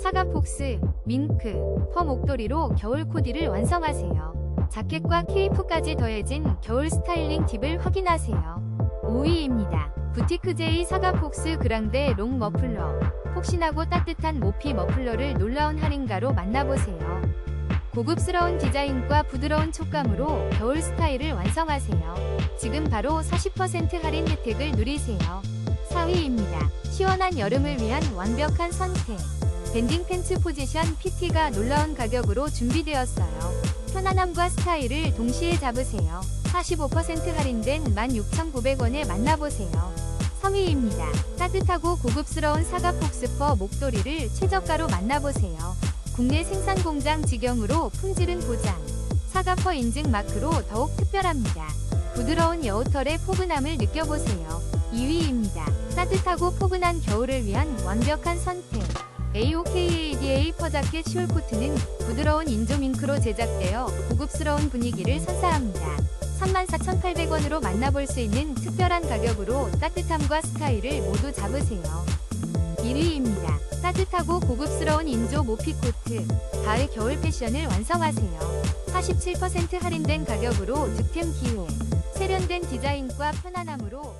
사과폭스, 밍크, 퍼 목도리로 겨울 코디를 완성하세요. 자켓과 케이프까지 더해진 겨울 스타일링 팁을 확인하세요. 5위입니다. 부티크 제이 사과폭스 그랑데 롱 머플러. 폭신하고 따뜻한 모피 머플러를 놀라운 할인가로 만나보세요. 고급스러운 디자인과 부드러운 촉감으로 겨울 스타일을 완성하세요. 지금 바로 40% 할인 혜택을 누리세요. 4위입니다. 시원한 여름을 위한 완벽한 선택. 밴딩 팬츠 포지션 PT가 놀라운 가격으로 준비되었어요. 편안함과 스타일을 동시에 잡으세요. 45% 할인된 16,900원에 만나보세요. 3위입니다. 따뜻하고 고급스러운 사과 폭스퍼 목도리를 최저가로 만나보세요. 국내 생산 공장 직영으로 품질은 보장. 사과퍼 인증 마크로 더욱 특별합니다. 부드러운 여우털의 포근함을 느껴보세요. 2위입니다. 따뜻하고 포근한 겨울을 위한 완벽한 선택. AOKADA 퍼자켓 숄 코트는 부드러운 인조 밍크로 제작되어 고급스러운 분위기를 선사합니다. 34,800원으로 만나볼 수 있는 특별한 가격으로 따뜻함과 스타일을 모두 잡으세요. 1위입니다. 따뜻하고 고급스러운 인조 모피 코트. 가을 겨울 패션을 완성하세요. 47% 할인된 가격으로 득템 기회. 세련된 디자인과 편안함으로